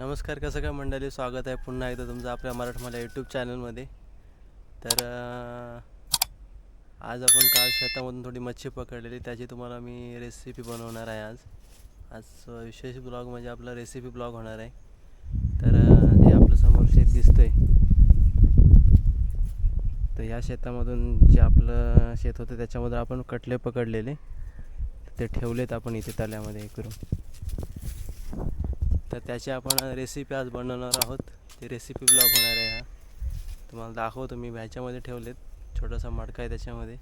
नमस्कार कसं काय मंडळी? स्वागत आहे पुन्हा एकदा तुमचं आपल्या मराठमाला यूट्यूब चॅनलमध्ये तर आज आपण काल शेतामधून थोडी मच्छी पकडलेली त्याची तुम्हाला मी रेसिपी बनवणार आहे आज. आज विशेष ब्लॉग म्हणजे आपला रेसिपी ब्लॉग होणार आहे. तर हे आपलं समोर शेत दिसतंय. तर ह्या शेतामधून जे आपलं शेत होतं त्याच्यामधून आपण कटले पकडलेले. ते ठेवलेत आपण इथे तल्यामध्ये हे करून तर त्याची आपण रेसिपी आज बनवणार आहोत. ते रेसिपी ब्लॉग होणार आहे हा. तुम्हाला दाखवतो मी ह्याच्यामध्ये ठेवलेत. छोटासा मडका आहे त्याच्यामध्ये.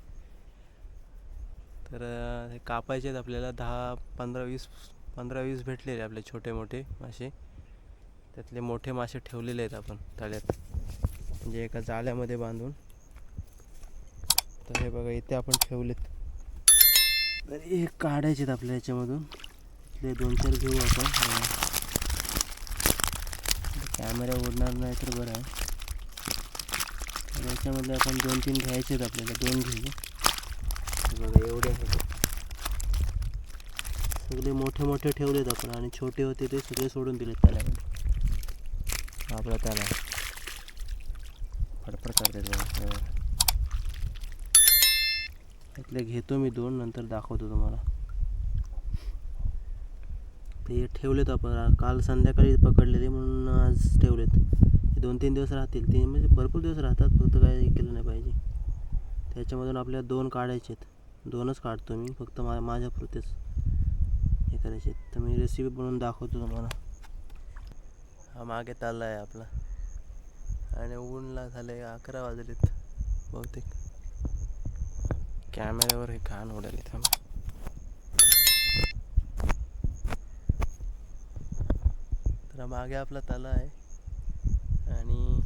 तर हे कापायचे आहेत आपल्याला दहा पंधरा वीस पंधरा वीस भेटलेले आपले छोटे मोठे मासे. त्यातले मोठे मासे ठेवलेले आहेत आपण तळ्यात. म्हणजे एका जाळ्यामध्ये बांधून. तर हे बघा इथे आपण ठेवलेत. तर हे काढायचे आहेत आपल्या याच्यामधून ते दोन चार घेऊ आपण. कॅमेरा उडणार नाही तर बरं आहे. तर आपण दोन तीन घ्यायचे आहेत आपल्याला दोन घेऊ. बघा एवढे आहेत. सगळे मोठे मोठे ठेवलेत आपण आणि छोटे होते ते सगळे सोडून दिलेत त्याला. आपला त्याला. फडफड करतात बघा. इथले घेतो मी दोन नंतर दाखवतो तुम्हाला. ते ठेवलेत आपण. काल संध्याकाळी पकडलेले म्हणून आज ठेवलेत. हे दोन तीन दिवस राहतील. ते म्हणजे भरपूर दिवस राहतात. फक्त काय केलं नाही पाहिजे. त्याच्यामधून आपल्याला दोन काढायचे आहेत. दोनच काढतो मी. फक्त मा माझ्या पुरतेच. हे करायचे आहेत. तर मी रेसिपी बनवून दाखवतो तुम्हाला. हा मागे चालला आहे आपला. आणि ऊनला झाले अकरा वाजलेत. बहुतेक. कॅमेऱ्यावर हे घाण उडाले थांब. तर मागे आपला तला आहे. आणि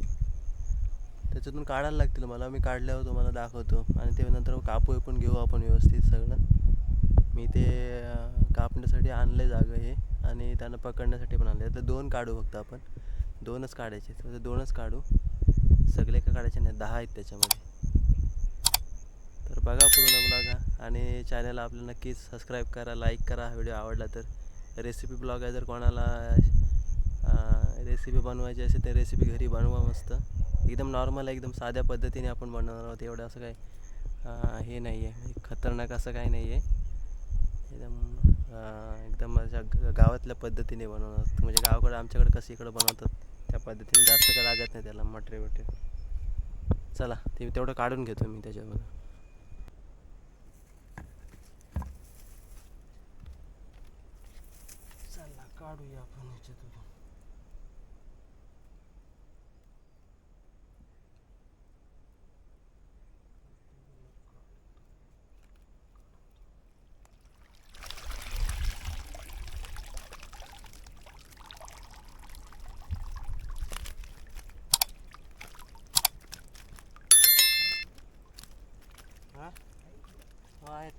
त्याच्यातून काढायला लागतील मला. मी काढल्यावर तुम्हाला दाखवतो. आणि ते नंतर कापू पण घेऊ आपण व्यवस्थित सगळं. मी ते कापण्यासाठी आणलं जागं हे. आणि त्यांना पकडण्यासाठी पण आणलं तर दोन काढू फक्त आपण. दोनच काढायचे तर दोनच काढू. सगळे का काढायचे नाही दहा आहेत त्याच्यामध्ये. तर बघा पूर्ण ब्लॉग आणि चॅनल आपलं नक्कीच सबस्क्राईब करा लाईक करा. हा व्हिडिओ आवडला तर. रेसिपी ब्लॉग आहे जर कोणाला रेसिपी बनवायची असेल तर रेसिपी घरी बनवा मस्त. एकदम नॉर्मल आहे एकदम साध्या पद्धतीने आपण बनवणार आहोत. एवढं असं काय हे नाही आहे म्हणजे खतरनाक असं काही नाही आहे एकदम एकदम माझ्या ग- गावातल्या पद्धतीने बनवणार आहोत. म्हणजे गावाकडं आमच्याकडे कसं इकडं बनवतात त्या पद्धतीने. जास्त काय लागत नाही त्याला मटरे वटरे चला ते तेवढं काढून घेतो मी त्याच्यावर चला काढूया आपण याच्यातून हा हो आहेत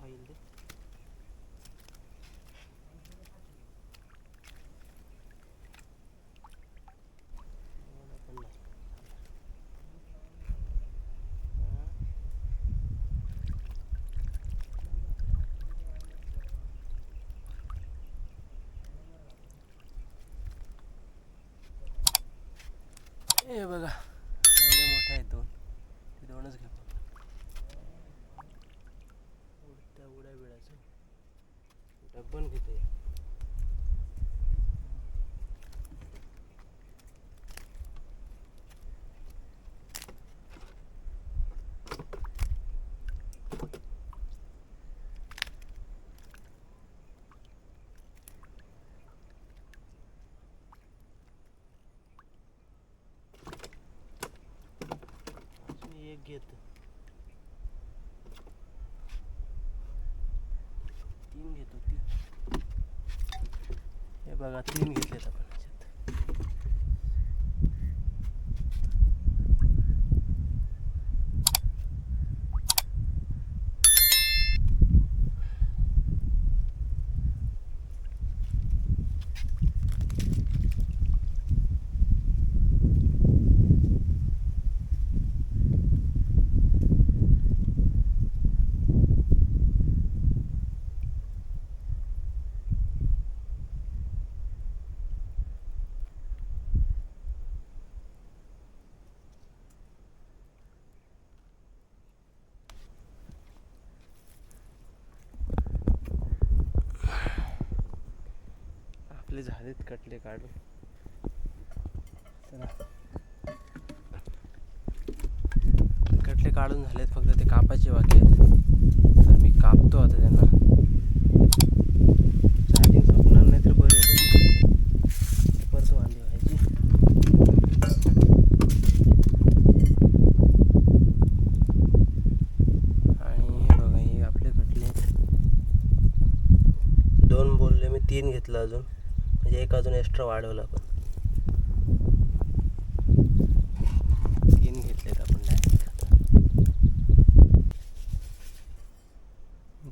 पाच कोण खाईल ते एवढं पण नाही. हा. हे बघा एवढे मोठे आहेत दोन ते दोनच घ्या फक्त. उडत्या उड्या बिळाचं डब्बन घेते अजून तीन घेतो तीन हे बघा तीन घेतलेत आपण. आपले झालेत कटले काढून. चला. कटले काढून झालेत फक्त ते कापायचे बाकी आहेत. तर मी कापतो आता त्यांना. चार्जिंग संपणार नाही तर बरं येतो परत वांदी व्हायची. आणि हे बघा हे आपले कटले दोन बोलले मी तीन घेतलं अजून. अजून एक्स्ट्रा वाढवला पण तीन घेतलेत आपण डायरेक्ट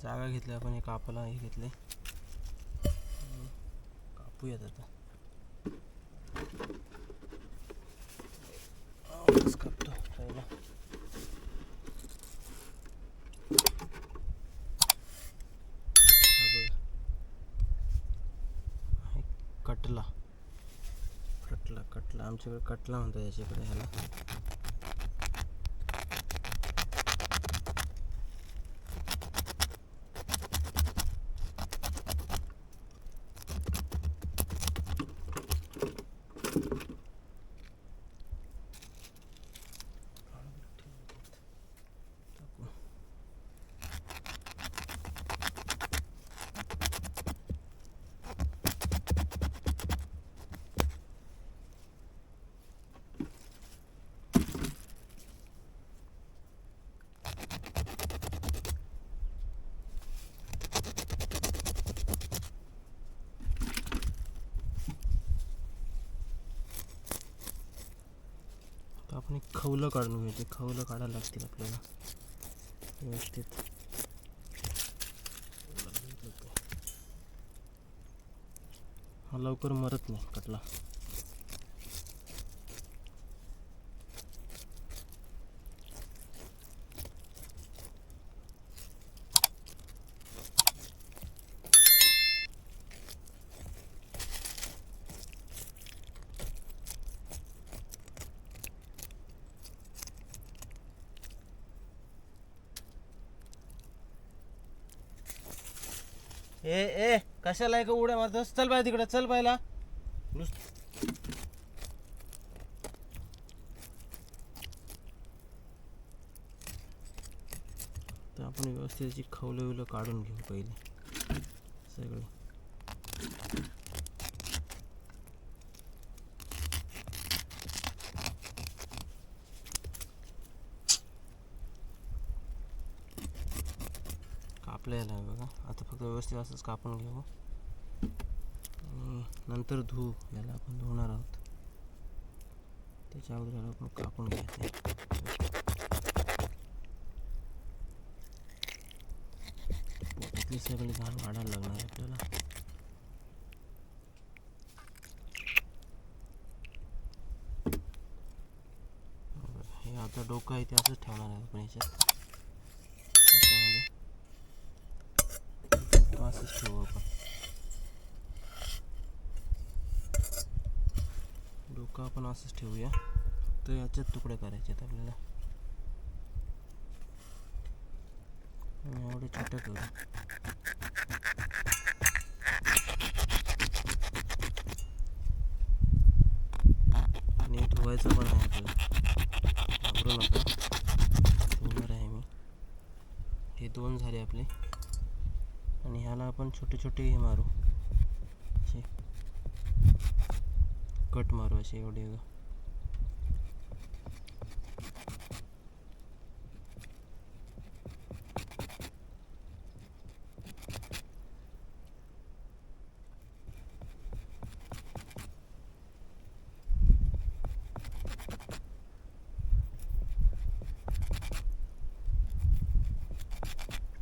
जागा घेतली आपण हे कापाला हे घेतले. कापूयात आता आवाज कापतो पहिला हा बघा. हा एक कटला कटला कटला आमच्याकडे कटला म्हणतो याच्याकडे ह्याला तर आपण एक खवलं काढून मिळते खवलं काढायला लागतील आपल्याला. व्यवस्थित. हा लवकर मरत नाही कटला. ए ए कशाला का उड्या मारतोस? चल बाय तिकडे चल पाहिला तर आपण व्यवस्थित खवलं विलं काढून घेऊ पहिले. सगळे. कापलेलं बघा. फक्त व्यवस्थित असंच कापून घेऊ. आणि नंतर धुवू याला आपण धुवणार आहोत. त्याच्या अगोदर याला आपण कापून घ्यायचं सगळी घाण वाढायला लागणार आहे आपल्याला. हे आता डोकं आहे ते असंच ठेवणार आहे आपण याच्यात. असंच ठेवू आपण डोकं आपण असंच ठेवूया तर याच्यात तुकडे करायचे आहेत आपल्याला एवढे छोटे करू आणि धुवायचं पण आहे आपल्याला घाबरू नका धुवणार आहे मी हे दोन झाले आपले आणि ह्याला आपण छोटे छोटे हे मारू. असे. कट मारू असे एवढे.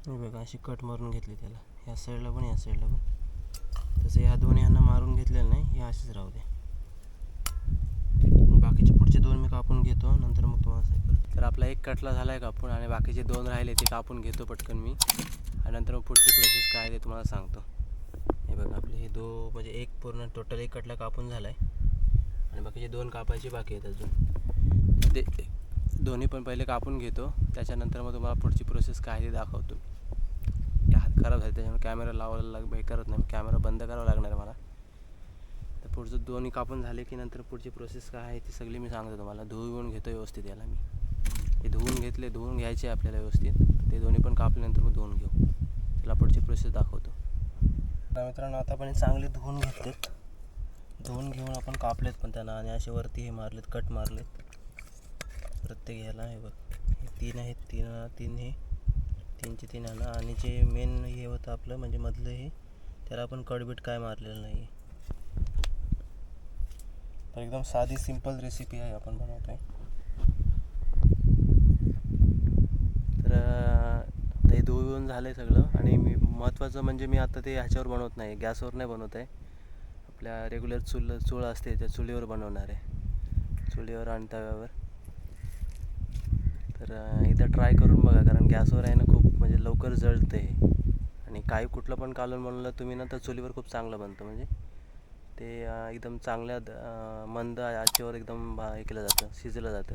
बघा. बघा अशी कट मारून घेतली त्याला. ह्या साईडला पण या साईडला पण. तसं ह्या दोन ह्यांना मारून घेतलेलं नाही हे असेच राहू दे. बाकीचे पुढचे दोन मी कापून घेतो नंतर मग तुम्हाला तर आपला एक कटला झाला आहे कापून आणि बाकीचे दोन राहिले ते कापून घेतो पटकन मी. आणि नंतर मग पुढची प्रोसेस काय आहे ते तुम्हाला सांगतो. हे बघा आपले हे दो म्हणजे एक पूर्ण टोटल एक कटला कापून झाला आहे आणि बाकीचे दोन कापायचे बाकी आहेत अजून. ते दोन्ही पण पहिले कापून घेतो. त्याच्यानंतर मग तुम्हाला पुढची प्रोसेस काय आहे ते दाखवतो. खराब झाली त्याच्यामुळे कॅमेरा लावायला लाग हे करत नाही कॅमेरा बंद करावा लागणार आहे मला. तर पुढचं दोन्ही कापून झाले की नंतर पुढची प्रोसेस काय आहे ती सगळी मी सांगतो तुम्हाला. धुवून घेतो व्यवस्थित याला मी. हे धुवून घेतले धुवून घ्यायचे आपल्याला व्यवस्थित. ते दोन्ही पण कापल्यानंतर मी धुवून घेऊ. त्याला पुढची प्रोसेस दाखवतो. मित्रांनो आता पण चांगले धुवून घेतलेत. धुवून घेऊन आपण कापलेत पण त्यांना आणि असे वरती हे मारलेत कट मारलेत. प्रत्येक ह्याला हे बघ. हे तीन आहेत तीन तीन हे तीनचे तीन आणा. आणि जे मेन हे होतं आपलं म्हणजे मधलं हे त्याला आपण कडबीट काय मारलेलं नाही तर एकदम साधी सिंपल रेसिपी आहे आपण बनवतोय. तर ते धुवून झालं आहे सगळं. आणि मी महत्त्वाचं म्हणजे मी आता ते ह्याच्यावर बनवत नाही गॅसवर नाही बनवत आहे. आपल्या रेग्युलर चूल चूळ असते त्या चुलीवर बनवणार आहे. चुलीवर आणि तव्यावर. तर एकदा ट्राय करून बघा कारण गॅसवर आहे ना खूप म्हणजे लवकर जळते. आणि काही कुठलं पण कालून बनवलं तुम्ही ना तर चुलीवर खूप चांगलं बनतं. म्हणजे ते एकदम चांगल्या द- मंद आचेवर एकदम भा- हे केलं जातं शिजलं जातं.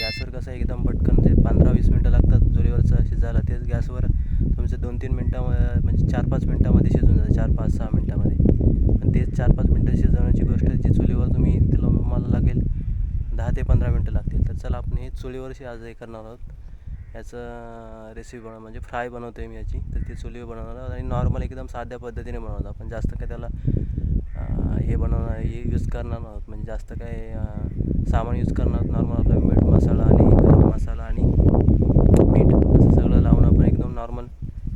गॅसवर कसं आहे, एकदम पटकन ते पंधरा वीस मिनटं लागतात चुलीवरचं शिजायला. तेच गॅसवर तुमचं दोन तीन मिनटामध्ये म्हणजे चार पाच मिनटामध्ये शिजून जातं चार पाच सहा मिनटामध्ये. पण तेच चार पाच मिनटं शिजवण्याची गोष्ट जी चुलीवर तुम्ही तिला मला लागेल. दहा ते पंधरा मिनटं लागतील. तर चला आपण हे चुलीवरशी आज हे करणार आहोत. याचं रेसिपी बनव म्हणजे फ्राय बनवतो आहे मी याची. तर ती चुलीवर बनवणार आहोत आणि नॉर्मल एकदम साध्या पद्धतीने बनवतो आपण जास्त काय त्याला हे बनवणार हे यूज करणार आहोत. म्हणजे जास्त काय सामान यूज करणार आहोत. नॉर्मल आपला मीठ मसाला आणि गरम मसाला आणि मीठ. असं सगळं लावून आपण एकदम नॉर्मल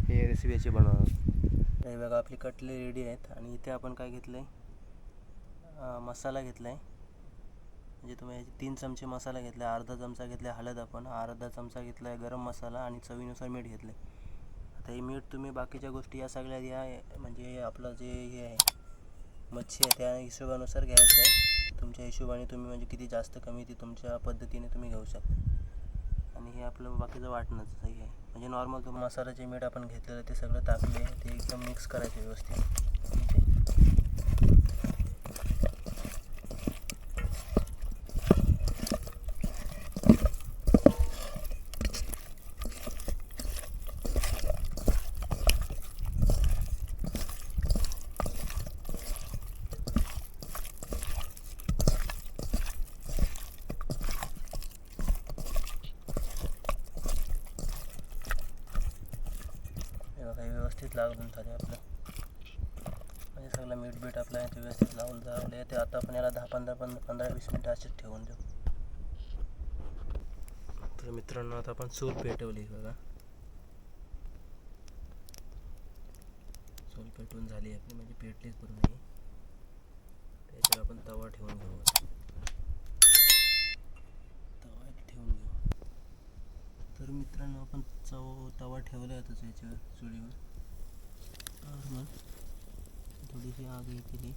हे रेसिपी याची बनवणार आहोत. हे बघा आपली कटले रेडी आहेत. आणि इथे आपण काय घेतलं आहे मसाला घेतला आहे म्हणजे तुम्ही याचे तीन चमचे मसाला घेतला अर्धा चमचा घेतला हळद आपण अर्धा चमचा घेतला आहे गरम मसाला आणि चवीनुसार मीठ घेतलं. आता हे मीठ तुम्ही बाकीच्या गोष्टी या सगळ्या या म्हणजे आपलं जे हे आहे मच्छी आहे त्या हिशोबानुसार घ्यायचं आहे. तुमच्या हिशोबाने तुम्ही म्हणजे किती जास्त कमी ती तुमच्या पद्धतीने तुम्ही घेऊ शकता. आणि हे आपलं बाकीचं वाटणंच आहे. म्हणजे नॉर्मल तुम्ही मसाल्याचे मीठ आपण घेतलेलं ते सगळं टाकले ते एकदम मिक्स करायचे व्यवस्थित हे बघा हे व्यवस्थित लागून झाले आपलं. म्हणजे सगळं मीठ बीठ आपलं आहे ते व्यवस्थित लावून झाले. ते आता आपण याला दहा पंधरा पंधरा पंधरा वीस मिनटं असेच ठेवून देऊ. तर मित्रांनो आता आपण चूल पेटवली बघा. चूल पेटवून झाली आपली म्हणजे पेटलीच पूर्ण ही. त्याच्यावर आपण तवा ठेवून घेऊ तवा ठेवून घेऊ. तर मित्रांनो आपण चव तवा ठेवला होताच याच्यावर चुलीवर. नॉर्मल मग थोडीशी आग हे केली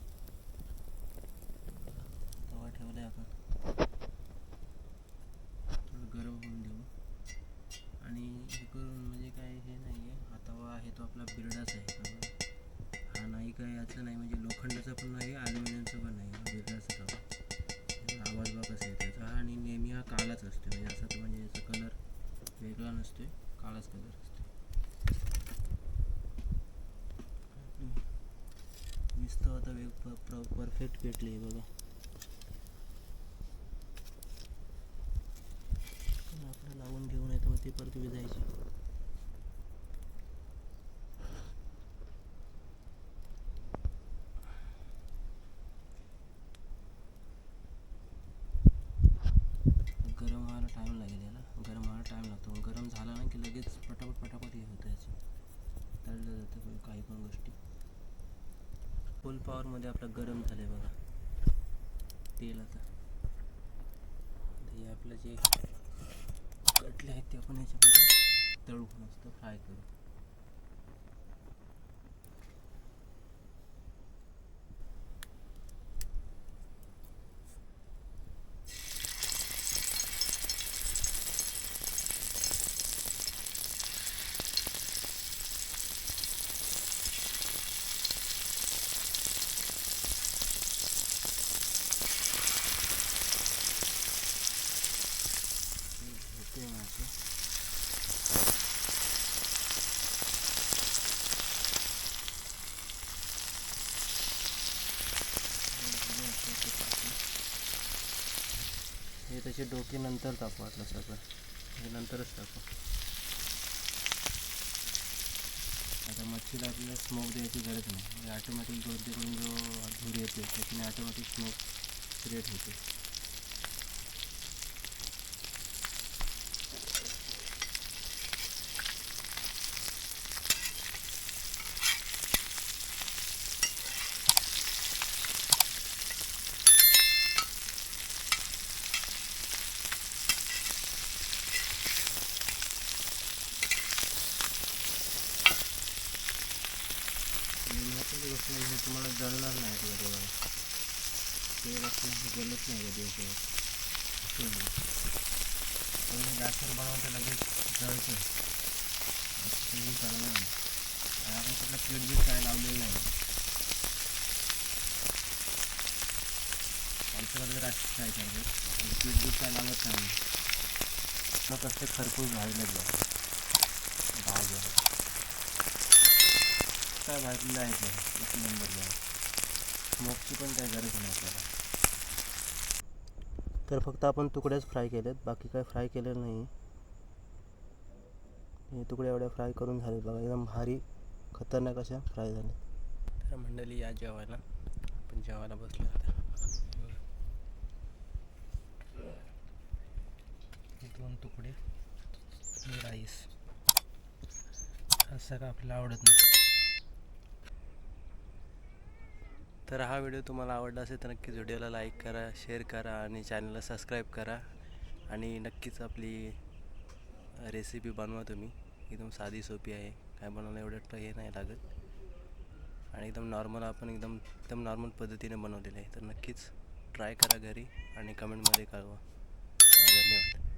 तवा ठेवला आहे आपण थोडं गरम होऊन देऊ. आणि हे करून म्हणजे काय हे नाही आहे हा तवा आहे तो आपला बिरडाच आहे. हा नाही काय याचं नाही म्हणजे लोखंडाचा पण नाही ॲल्युमिनियमचा पण नाही. बिरडाचा तवा. आवाज बघा कसा आहे त्याचा आणि नेहमी हा कालाच असतो म्हणजे असा तो म्हणजे याचा कलर वेगळा नसतोय. काळाच कलर असतो परफेक्ट पेटली बघा. आपलं लावून घेऊन येतो मग ते परत विजायची. गरम व्हायला टाईम लागेल याला. गरम व्हायला टाईम लागतो. गरम झाला ना की लगेच पटापट पटापट हे होतं याचं. तळलं जातं काही पण गोष्टी. फुल पॉवरमध्ये आपलं गरम झालं आहे बघा. तेल आता. हे आपलं जे कटले आहेत ते आपण याच्यामध्ये तळू मस्त फ्राय करू होते माझे याचे डोके नंतर टाकू आता सगळं. हे नंतरच टाकू. आता मच्छीला आपल्याला स्मोक द्यायची गरज नाही. ऑटोमॅटिक दोन करून जो धूर येते त्याच्याने ऑटोमॅटिक स्मोक क्रिएट होते आणि महत्त्वाची गोष्ट म्हणजे तुम्हाला जळणार नाही किंवा तेव्हा तेल असलं हे जळत नाही कधी याच्यावर असं आहे. पण हे गॅसवर बनवतं लगेच जळतं असं काही चालणार नाही आणि आपण कुठलं पीठ बीठ काय लावलेलं नाही आमच्याकडे काय पीठ बीठ काय नाही मग कसं खरपूस भाजलं जातं भाजलं काय भाजलेलं आहे ते एक नंबर स्मोकची पण काय गरज नाही आपल्याला तर फक्त आपण तुकड्याच फ्राय केलेत बाकी काय फ्राय केलेलं नाही हे तुकडे एवढ्या फ्राय करून झाले बघा एकदम भारी खतरनाक अशा फ्राय झाले तर मंडळी या जेवायला. आपण जेवायला बसलो आता हे दोन तुकडे आणि राईस. असं का आपल्याला आवडत नाही. तर हा व्हिडिओ तुम्हाला आवडला असेल तर नक्कीच व्हिडिओला लाईक करा शेअर करा आणि चॅनलला सबस्क्राईब करा. आणि नक्कीच आपली रेसिपी बनवा तुम्ही. एकदम साधी सोपी आहे. काय बनवणं एवढं तर हे नाही लागत. आणि एकदम नॉर्मल आपण एकदम एकदम नॉर्मल पद्धतीने बनवलेलं आहे. तर नक्कीच ट्राय करा घरी आणि कमेंटमध्ये कळवा. धन्यवाद.